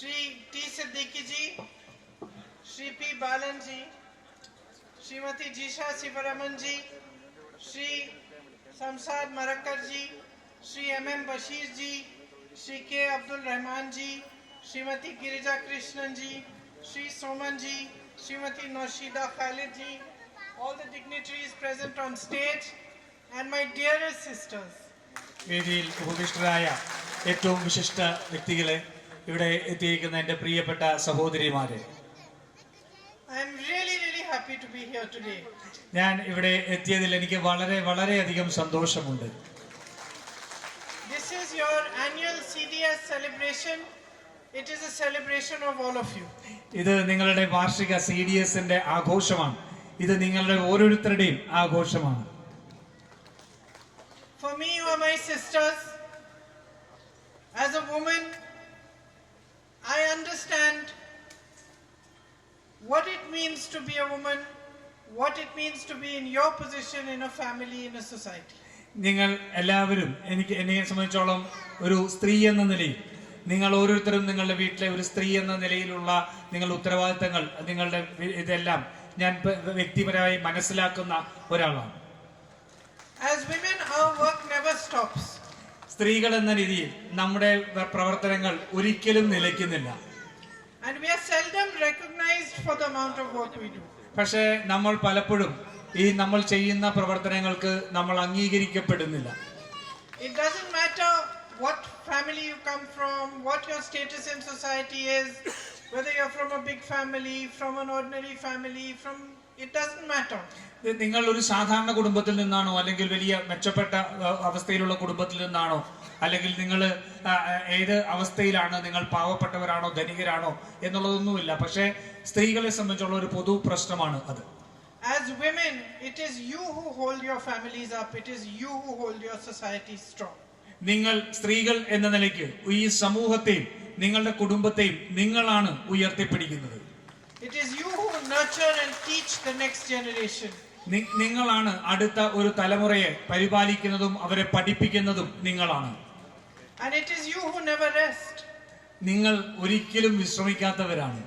Shri T. Siddiqui ji, Shri P. Balan ji, Srimati Jisha Sivaraman ji, Shri Samsad Marakkar ji, Shri M. M. Bashir ji, Shri K. Abdul Rahman ji, Srimati Girija Krishnan ji, Shri Soman ji, Srimati Noshida Khalid ji, all the dignitaries present on stage, and my dearest sisters. വേദിയിൽ ഉപവിഷ്ടരായ ഏറ്റവും വിശിഷ്ട വ്യക്തികളെ ഇവിടെ എത്തിയിരിക്കുന്ന എന്റെ പ്രിയപ്പെട്ട സഹോദരിമാരെ. ഞാൻ ഇവിടെ എത്തിയതിൽ എനിക്ക് വളരെ വളരെ അധികം സന്തോഷമുണ്ട് ഇത് നിങ്ങളുടെ വാർഷിക സി ഡി എസിന്റെ ആഘോഷമാണ്. ഇത് നിങ്ങളുടെ ഓരോരുത്തരുടെയും ആഘോഷമാണ്. For me, you my sisters. As a woman, I understand what it means to be a woman, what it means to be in your position in a family, in a society. നിങ്ങൾ എല്ലാവരും എനിക്ക് എന്നെ സംബന്ധിച്ചോളം ഒരു സ്ത്രീ എന്ന നിലയിൽ നിങ്ങൾ ഓരോരുത്തരും നിങ്ങളുടെ വീട്ടിലെ ഒരു സ്ത്രീ എന്ന നിലയിലുള്ള നിങ്ങളുടെ ഉത്തരവാദിത്തങ്ങൾ നിങ്ങളുടെ വി- ഇതെല്ലാം ഞാൻ പ- വ്യക്തിപരമായി മനസ്സിലാക്കുന്ന ഒരാളാണ് As women, our work never stops. സ്ത്രീകൾ എന്ന രീതിയിൽ നമ്മുടെ പ്രവർത്തനങ്ങൾ ഒരിക്കലും നിലയ്ക്കുന്നില്ല And we seldom recognized for the amount of work we do. പക്ഷേ നമ്മൾ പലപ്പോഴും ഈ നമ്മൾ ചെയ്യുന്ന പ്രവർത്തനങ്ങൾക്ക് നമ്മൾ അംഗീകരിക്കപ്പെടുന്നില്ല It doesn't matter what family you come from, what your status in society is, whether you're from a big family, from an ordinary family, from it doesn't matter നിങ്ങൾ ഒരു സാധാരണ കുടുംബത്തിൽ നിന്നാണോ അല്ലെങ്കിൽ വലിയ മെച്ചപ്പെട്ട അവസ്ഥയിലുള്ള കുടുംബത്തിൽ നിന്നാണോ അല്ലെങ്കിൽ നിങ്ങൾ ഏത് അവസ്ഥയിലാണ് നിങ്ങൾ പാവപ്പെട്ടവരാണോ ധനികരാണോ എന്നുള്ളതൊന്നുമില്ല. പക്ഷേ സ്ത്രീകളെ സംബന്ധിച്ചുള്ള ഒരു പൊതു പ്രശ്നമാണ് അത്. As women, it is you who hold your families up, it is you who hold your society strong. നിങ്ങൾ സ്ത്രീകൾ എന്ന നിലയ്ക്ക് ഈ സമൂഹത്തെയും നിങ്ങളുടെ കുടുംബത്തെയും നിങ്ങളാണ് ഉയർത്തിപ്പിടിക്കുന്നത്. It is you who nurture and teach the next generation. നിങ്ങളാണ് അടുത്ത ഒരു തലമുറയെ പരിപാലിക്കുന്നതും അവരെ പഠിപ്പിക്കുന്നതും നിങ്ങളാണ് And it is you who never rest. നിങ്ങൾ ഒരിക്കലും വിശ്രമിക്കാത്തവരാണ്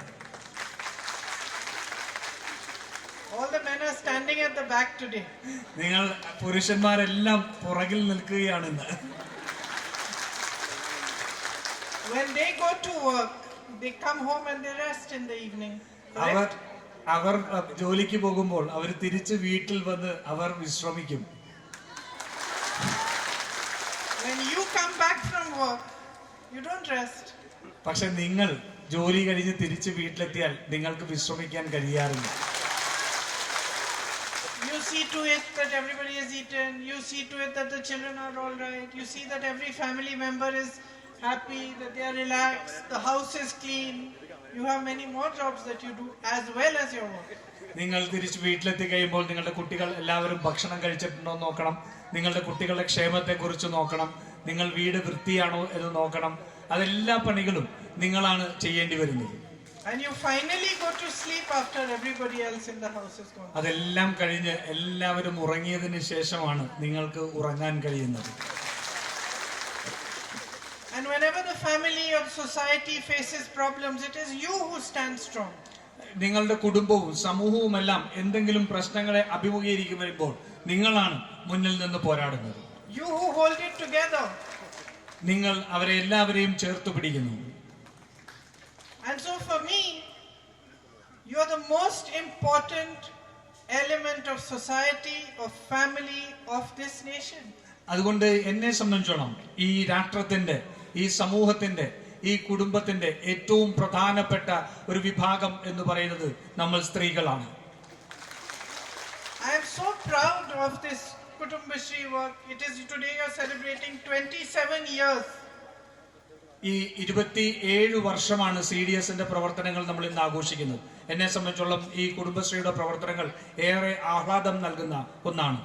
All the men are standing at the back today. നിങ്ങൾ പുരുഷന്മാരെല്ലാം പുറകിൽ നിൽക്കുകയാണ് ഇന്ന് When they go to work, they come home and they rest in the evening. അവർ അവർ ജോലിക്ക് പോകുമ്പോൾ അവർ തിരിച്ച് വീട്ടിൽ വന്ന് അവർ വിശ്രമിക്കും When you come back from work, you don't rest. പക്ഷെ നിങ്ങൾ ജോലി കഴിഞ്ഞ് തിരിച്ച് വീട്ടിലെത്തിയാൽ നിങ്ങൾക്ക് വിശ്രമിക്കാൻ കഴിയാറില്ല You see to it that everybody is eaten. You see to it that the children are all right. You see that every family member is happy, that they are relaxed, the house is clean. You have many more jobs that you do as well as your work. നിങ്ങൾ തിരിച്ച് വീട്ടിലെത്തി കഴിയുമ്പോൾ നിങ്ങളുടെ കുട്ടികൾ എല്ലാവരും ഭക്ഷണം കഴിച്ചിട്ടുണ്ടോ നോക്കണം. നിങ്ങളുടെ കുട്ടികളുടെ ക്ഷേമത്തെ കുറിച്ച് നോക്കണം. നിങ്ങൾ വീട് വൃത്തിയാണോ എന്ന് നോക്കണം. അതെല്ലാ പണികളും നിങ്ങളാണ് ചെയ്യേണ്ടി വരുന്നത്. And you finally go to sleep after everybody else in the house is gone. അതെല്ലാം കഴിഞ്ഞ് എല്ലാവരും ഉറങ്ങിയതിന് ശേഷമാണ് നിങ്ങൾക്ക് ഉറങ്ങാൻ കഴിയുന്നത്. And whenever the family or society faces problems, it is you who stand strong. നിങ്ങളുടെ കുടുംബവും സമൂഹവുമെല്ലാം എന്തെങ്കിലും പ്രശ്നങ്ങളെ അഭിമുഖീകരിക്കും വരുമ്പോൾ നിങ്ങളാണ് മുന്നിൽ നിന്ന് പോരാടുന്നത് You who hold it together. നിങ്ങൾ അവരെ എല്ലാവരെയും ചേർത്ത് പിടിക്കുന്നു And so for me, you are the most important element of society, of family, of this nation. അതുകൊണ്ട് എന്നെ സംബന്ധിച്ചോളം ഈ രാഷ്ട്രത്തിന്റെ ഈ സമൂഹത്തിന്റെ ഈ കുടുംബത്തിന്റെ ഏറ്റവും പ്രധാനപ്പെട്ട ഒരു വിഭാഗം എന്ന് പറയുന്നത് നമ്മൾ സ്ത്രീകളാണ് I am so proud of this Kudumbashree work. It is today you are celebrating 27 years. ഈ ഇരുപത്തി ഏഴ് വർഷമാണ് സി ഡി എസിന്റെ പ്രവർത്തനങ്ങൾ നമ്മൾ ഇന്ന് ആഘോഷിക്കുന്നത് എന്നെ സംബന്ധിച്ചോളം ഈ കുടുംബശ്രീയുടെ പ്രവർത്തനങ്ങൾ ഏറെ ആഹ്ലാദം നൽകുന്ന ഒന്നാണ്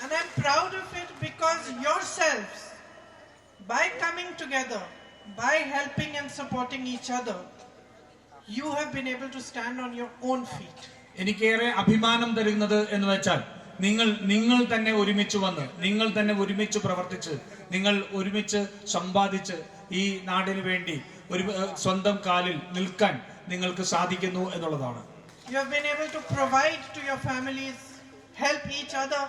And I'm proud of it because yourselves, by coming together, by helping and supporting each other, you have been able to stand on your own feet. എനിക്കേറെ അഭിമാനം തരുന്നത് എന്ന് വെച്ചാൽ നിങ്ങൾ നിങ്ങൾ തന്നെ ഒരുമിച്ച് വന്ന് നിങ്ങൾ തന്നെ ഒരുമിച്ച് പ്രവർത്തിച്ച് നിങ്ങൾ ഒരുമിച്ച് സമ്പാദിച്ച് ഈ നാടിന് വേണ്ടി ഒരു സ്വന്തം കാലിൽ നിൽക്കാൻ നിങ്ങൾക്ക് സാധിക്കുന്നു എന്നുള്ളതാണ് You have been able to provide to your families, help each other,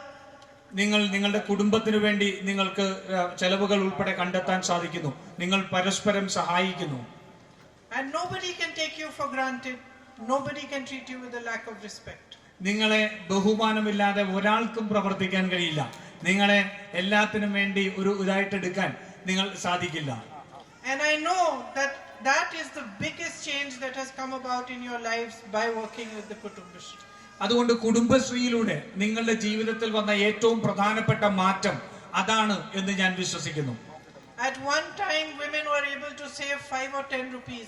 നിങ്ങൾ നിങ്ങളുടെ കുടുംബത്തിനു വേണ്ടി നിങ്ങൾക്ക് ചെലവുകൾ ഉൾപ്പെടെ കണ്ടെത്താൻ സാധിക്കുന്നു. നിങ്ങൾ പരസ്പരം സഹായിക്കുന്നു. നിങ്ങളെ ബഹുമാനമില്ലാതെ ഒരാൾക്കും പ്രവർത്തിക്കാൻ കഴിയില്ല. നിങ്ങളെ എല്ലാത്തിനും വേണ്ടി ഒരു ഇതായിട്ട് എടുക്കാൻ നിങ്ങൾ സാധിക്കില്ല. That is the biggest change that has come about in your lives by working with the Kutumbashree. അതുകൊണ്ട് കുടുംബശ്രീയിലൂടെ നിങ്ങളുടെ ജീവിതത്തിൽ വന്ന ഏറ്റവും പ്രധാനപ്പെട്ട മാറ്റം അതാണ് എന്ന് ഞാൻ വിശ്വസിക്കുന്നു At one time, women were able to save 5 or 10 rupees.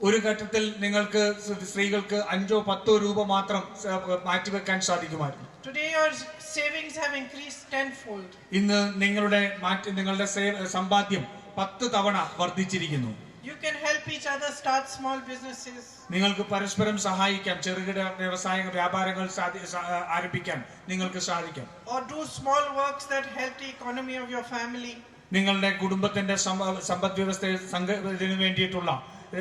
ഒരു ഘട്ടത്തിൽ നിങ്ങൾക്ക് സ്ത്രീകൾക്ക് അഞ്ചോ പത്തോ രൂപ മാത്രം മാറ്റി മാറ്റിവെക്കാൻ സാധിക്കുമായിരുന്നു Today, your savings have increased tenfold. ഇന്ന് നിങ്ങളുടെ മാറ്റി നിങ്ങളുടെ സമ്പാദ്യം പത്ത് തവണ വർദ്ധിച്ചിരിക്കുന്നു You can help each other start small businesses. നിങ്ങൾക്ക് പരസ്പരം സഹായിക്കാം ചെറുകിട വ്യവസായ വ്യാപാരങ്ങൾ ആരംഭിക്കാൻ നിങ്ങൾക്ക് സാധിക്കാം or do small works that help the economy of your family. നിങ്ങളുടെ കുടുംബത്തിന്റെ സമ്പ- സമ്പദ് വ്യവസ്ഥ ഇതിനു വേണ്ടിയിട്ടുള്ള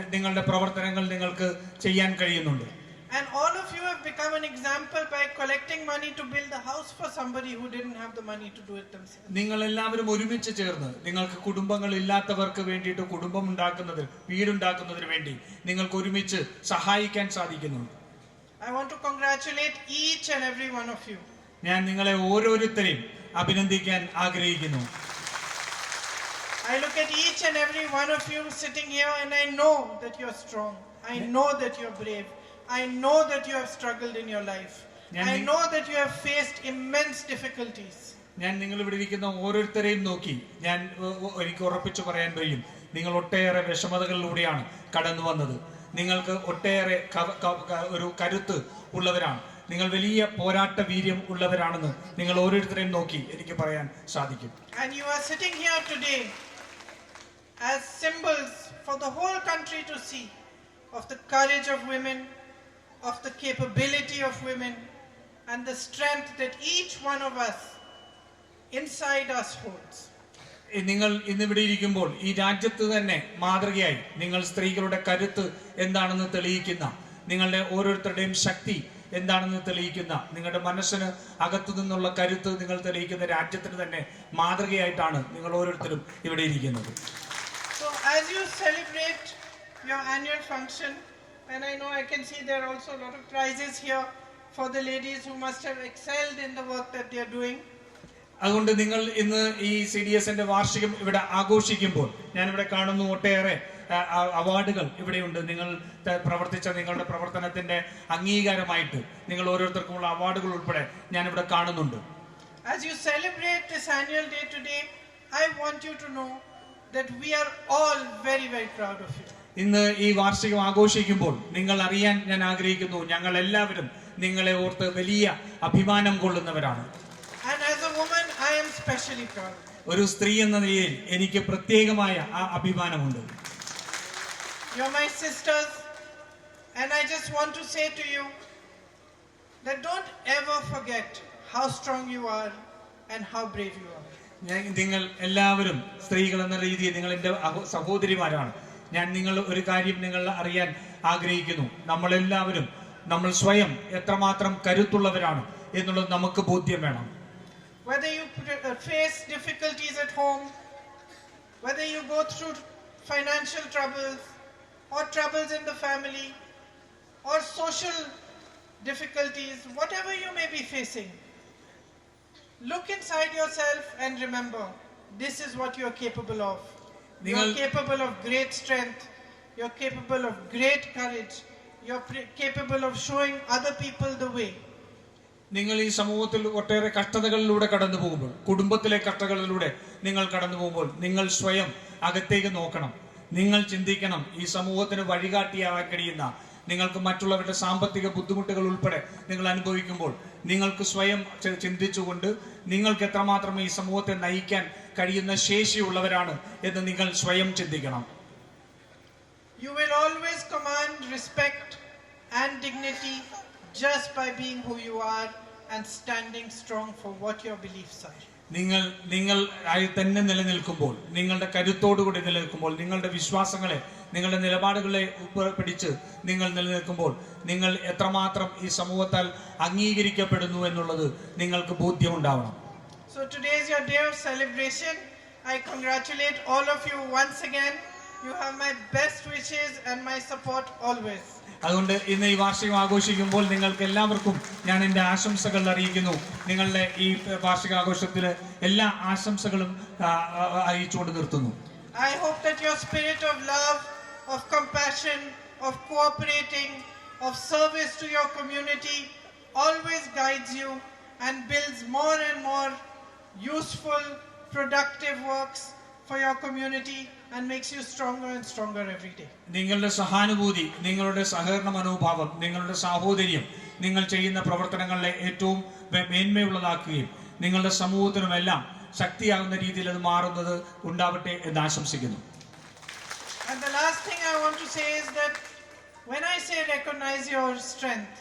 നിങ്ങളുടെ പ്രവർത്തനങ്ങൾ നിങ്ങൾക്ക് ചെയ്യാൻ കഴിയുന്നുണ്ട് And all of you have become an example by collecting money to build a house for somebody who didn't have the money to do it themselves. നിങ്ങൾ എല്ലാവരും ഒരുമിച്ച് ചേർന്ന് നിങ്ങൾക്ക് കുടുംബങ്ങൾ ഇല്ലാത്തവർക്ക് വേണ്ടിയിട്ട് കുടുംബം ഉണ്ടാക്കുന്നതിൽ വീടുണ്ടാക്കുന്നതിന് വേണ്ടി നിങ്ങൾക്ക് ഒരുമിച്ച് സഹായിക്കാൻ സാധിക്കുന്നുണ്ട് I want to congratulate each and every one of you. ഞാൻ നിങ്ങളെ ഓരോരുത്തരെയും അഭിനന്ദിക്കാൻ ആഗ്രഹിക്കുന്നു I look at each and every one of you sitting here and I know that you're strong. I know that you're brave. I know that you have struggled in your life. ഞാൻ I നി- know that you have faced immense difficulties. ഞാൻ നിങ്ങൾ ഇവിടെ ഇരിക്കുന്ന ഓരോരുത്തരെയും നോക്കി ഞാൻ ഉ- ഉ- എനിക്ക് ഉറപ്പിച്ചു പറയാൻ കഴിയും നിങ്ങൾ ഒട്ടേറെ വിഷമതകളിലൂടെയാണ് കടന്നു വന്നത് നിങ്ങൾക്ക് ഒട്ടേറെ ക- ക- ക- ഒരു കരുത്ത് ഉള്ളവരാണ് നിങ്ങൾ വലിയ പോരാട്ട വീര്യം ഉള്ളവരാണെന്ന് നിങ്ങൾ ഓരോരുത്തരെയും നോക്കി എനിക്ക് പറയാൻ സാധിക്കും And you are sitting here today as symbols for the whole country to see of the courage of women, of the capability of women, and the strength that each one of us inside us holds. നിങ്ങൾ നിങ്ങൾ ഇന്നിവിടെ ഇരിക്കുമ്പോൾ ഈ രാജ്യത്ത് തന്നെ മാതൃകയായി നിങ്ങൾ സ്ത്രീകളുടെ കരുത്ത് എന്താണെന്ന് തെളിയിക്കുന്ന നിങ്ങളുടെ ഓരോരുത്തരുടെയും ശക്തി എന്താണെന്ന് തെളിയിക്കുന്ന നിങ്ങളുടെ മനസ്സിന് അകത്തു നിന്നുള്ള കരുത്ത് നിങ്ങൾ തെളിയിക്കുന്ന രാജ്യത്തിന് തന്നെ മാതൃകയായിട്ടാണ് നിങ്ങൾ ഓരോരുത്തരും ഇവിടെ ഇരിക്കുന്നത് So, as you celebrate your annual function, and I know I can see there are also a lot of prizes here for the ladies who must have excelled in the work that they are doing. അതുകൊണ്ട് നിങ്ങൾ ഇന്ന് ഈ C D എസിന്റെ വാർഷികം ഇവിടെ ആഘോഷിക്കുമ്പോൾ ഞാനിവിടെ കാണുന്നു ഒട്ടേറെ അവാർഡുകൾ ഇവിടെയുണ്ട് നിങ്ങൾ പ്രവർത്തിച്ച നിങ്ങളുടെ പ്രവർത്തനത്തിന്റെ അംഗീകാരമായിട്ട് നിങ്ങൾ ഓരോരുത്തർക്കുമുള്ള അവാർഡുകൾ ഉൾപ്പെടെ ഞാനിവിടെ കാണുന്നുണ്ട് As you celebrate this annual day today, I want you to know that we are all very, very proud of you. ഇന്ന് ഈ വാർഷികം ആഘോഷിക്കുമ്പോൾ നിങ്ങൾ അറിയാൻ ഞാൻ ആഗ്രഹിക്കുന്നു ഞങ്ങൾ എല്ലാവരും നിങ്ങളെ ഓർത്ത് വലിയ അഭിമാനം കൊള്ളുന്നവരാണ്. ഒരു സ്ത്രീ എന്ന നിലയിൽ എനിക്ക് പ്രത്യേകമായ ആ അഭിമാനമുണ്ട്. You're my sisters, and I just want to say to you that don't ever forget how strong you are and how brave you are. ഞാൻ നിങ്ങൾ എല്ലാവരും സ്ത്രീകൾ എന്ന രീതിയിൽ നിങ്ങൾ എന്റെ സഹോദരിമാരാണ്. ഞാൻ നിങ്ങൾ ഒരു കാര്യം നിങ്ങൾ അറിയാൻ ആഗ്രഹിക്കുന്നു നമ്മളെല്ലാവരും നമ്മൾ സ്വയം എത്രമാത്രം കരുത്തുള്ളവരാണ് എന്നുള്ളത് നമുക്ക് ബോധ്യം വേണം Whether you pr- uh, face difficulties at home, whether you go through financial troubles or troubles in the family or social difficulties, whatever you may be facing, look inside yourself and remember this is what you're capable of. You're നിങ്ങൾ- capable of great strength, you're capable of great courage, you're capable of showing other people the way. നിങ്ങൾ ഈ സമൂഹത്തിൽ ഒട്ടേറെ കഷ്ടതകളിലൂടെ കടന്നു പോകുമ്പോൾ കുടുംബത്തിലെ കഷ്ടതകളിലൂടെ നിങ്ങൾ കടന്നു പോകുമ്പോൾ നിങ്ങൾ സ്വയം അകത്തേക്ക് നോക്കണം. നിങ്ങൾ ചിന്തിക്കണം ഈ സമൂഹത്തിന് വഴികാട്ടിയാവാൻ കഴിയുന്ന നിങ്ങൾക്ക് മറ്റുള്ളവരുടെ സാമ്പത്തിക ബുദ്ധിമുട്ടുകൾ ഉൾപ്പെടെ നിങ്ങൾ അനുഭവിക്കുമ്പോൾ നിങ്ങൾക്ക് സ്വയം ചിന്തിച്ചുകൊണ്ട് നിങ്ങൾക്ക് എത്രമാത്രം ഈ സമൂഹത്തെ നയിക്കാൻ കഴിയുന്ന ശേഷിയുള്ളവരാണ് എന്ന് നിങ്ങൾ സ്വയം ചിന്തിക്കണം You will always command respect and dignity just by being who you are and standing strong for what your beliefs are. നിങ്ങൾ നിങ്ങൾ ആയി തന്നെ നിലനിൽക്കുമ്പോൾ നിങ്ങളുടെ കരുത്തോടുകൂടി നിലനിൽക്കുമ്പോൾ നിങ്ങളുടെ വിശ്വാസങ്ങളെ നിങ്ങളുടെ നിലപാടുകളെ പിടിച്ച് നിങ്ങൾ നിലനിൽക്കുമ്പോൾ നിങ്ങൾ എത്രമാത്രം ഈ സമൂഹത്താൽ അംഗീകരിക്കപ്പെടുന്നു എന്നുള്ളത് നിങ്ങൾക്ക് ബോധ്യമുണ്ടാവണം So today is your day of celebration. I congratulate all of you once again. You have my best wishes and my support always. അതുകൊണ്ട് ഇന്ന് ഈ വാർഷികം ആഘോഷിക്കുമ്പോൾ നിങ്ങൾക്ക് എല്ലാവർക്കും ഞാൻ എൻ്റെ ആശംസകൾ അറിയിക്കുന്നു നിങ്ങളുടെ ഈ വാർഷികാഘോഷത്തിന് എല്ലാ ആശംസകളും ആ, ആ, അറിയിച്ചുകൊണ്ട് നിർത്തുന്നു I hope that your spirit of love, of compassion, of cooperating, of service to your community always guides you and builds more and more useful, productive works for your community and makes you stronger and stronger every day. നിങ്ങളുടെ സഹാനുഭൂതി നിങ്ങളുടെ സഹകരണ മനോഭാവം നിങ്ങളുടെ സാഹോദര്യം നിങ്ങൾ ചെയ്യുന്ന പ്രവർത്തനങ്ങളെ ഏറ്റവും മേ- മേന്മയുള്ളതാക്കുകയും നിങ്ങളുടെ സമൂഹത്തിനുമെല്ലാം ശക്തിയാകുന്ന രീതിയിൽ അത് മാറുന്നത് ഉണ്ടാവട്ടെ എന്ന് ആശംസിക്കുന്നു And the last thing I want to say is that when I say recognize your strength,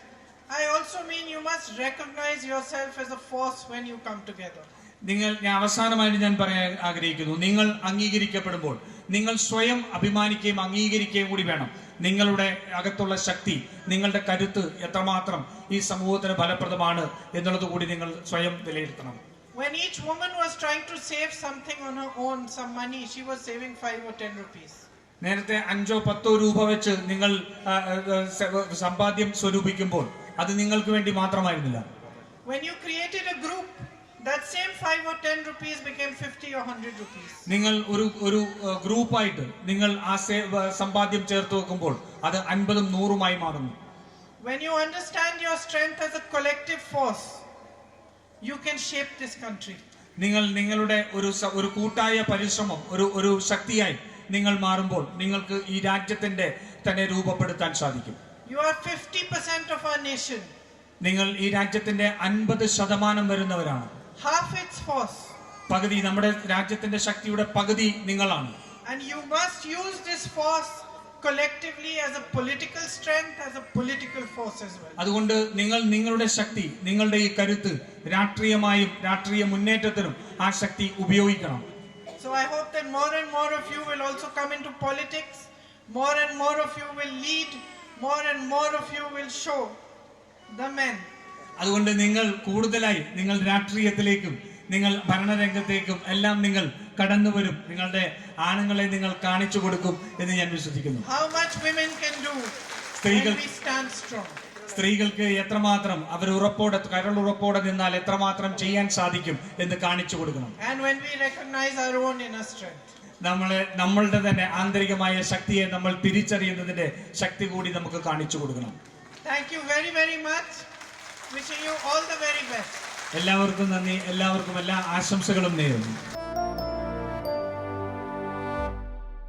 I also mean you must recognize yourself as a force when you come together. നിങ്ങൾ ഞാൻ അവസാനമായിട്ട് ഞാൻ പറയാൻ ആഗ്രഹിക്കുന്നു. നിങ്ങൾ അംഗീകരിക്കപ്പെടുമ്പോൾ നിങ്ങൾ സ്വയം അഭിമാനിക്കുകയും അംഗീകരിക്കുകയും കൂടി വേണം. നിങ്ങളുടെ അകത്തുള്ള ശക്തി നിങ്ങളുടെ കരുത്ത് എത്രമാത്രം ഈ സമൂഹത്തിന് ഫലപ്രദമാണ് എന്നുള്ളത് കൂടി നിങ്ങൾ സ്വയം വിലയിരുത്തണം. When each woman was trying to save something on her own, some money, she was saving 5 or 10 rupees. നേരത്തെ അഞ്ചോ പത്തോ രൂപ വെച്ച് നിങ്ങൾ സമ്പാദ്യം സ്വരൂപിക്കുമ്പോൾ അത് നിങ്ങൾക്ക് വേണ്ടി മാത്രമായിരുന്നില്ല. When you created a group, that same 5 or 10 rupees became 50 or 100 rupees. നിങ്ങൾ ഒരു ഒരു ഗ്രൂപ്പായിട്ട് നിങ്ങൾ ആ സമ്പാദ്യം ചേർത്ത് വെക്കുമ്പോൾ അത് അൻപതും നൂറുമായി മാറുന്നു When you understand your strength as a collective force, you can shape this country. നിങ്ങൾ നിങ്ങളുടെ ഒരു ഒരു കൂട്ടായ പരിശ്രമം ഒരു ഒരു ശക്തിയായി നിങ്ങൾ മാറുമ്പോൾ നിങ്ങൾക്ക് ഈ രാജ്യത്തിന്റെ തന്നെ രൂപപ്പെടുത്താൻ സാധിക്കും You are 50% of our nation. നിങ്ങൾ ഈ രാജ്യത്തിന്റെ അൻപത് ശതമാനം വരുന്നവരാണ് half its force പകുതി നമ്മുടെ രാജ്യത്തിന്റെ ശക്തിയുടെ പകുതി നിങ്ങളാണ് and you must use this force collectively as a political strength as a political force as well അതുകൊണ്ട് നിങ്ങൾ നിങ്ങളുടെ ശക്തി നിങ്ങളുടെ ഈ കരുത്ത് രാഷ്ട്രീയമായും രാഷ്ട്രീയ മുന്നേറ്റത്തിനും ആ ശക്തി ഉപയോഗിക്കണം so i hope that more and more of you will also come into politics more and more of you will lead more and more of you will show the men അതുകൊണ്ട് നിങ്ങൾ കൂടുതലായി നിങ്ങൾ രാഷ്ട്രീയത്തിലേക്കും നിങ്ങൾ ഭരണരംഗത്തേക്കും എല്ലാം നിങ്ങൾ കടന്നു വരും. നിങ്ങളുടെ ആണുങ്ങളെ നിങ്ങൾ കാണിച്ചു കൊടുക്കും എന്ന് ഞാൻ വിശ്വസിക്കുന്നു. How much women can do when സ്ത്രീകൾ stand strong? സ്ത്രീകൾക്ക് എത്രമാത്രം അവർ ഉറപ്പോടെ കരൾ ഉറപ്പോടെ നിന്നാൽ എത്രമാത്രം ചെയ്യാൻ സാധിക്കും എന്ന് കാണിച്ചു കൊടുക്കണം. And when we recognize our own inner strength. നമ്മളെ നമ്മളുടെ തന്നെ ആന്തരികമായ ശക്തിയെ നമ്മൾ തിരിച്ചറിയുന്നതിന്റെ ശക്തി കൂടി നമുക്ക് കാണിച്ചു കൊടുക്കണം. Thank you very very much. എല്ലാവർക്കും നന്ദി. എല്ലാവർക്കും എല്ലാ ആശംസകളും നേരുന്നു.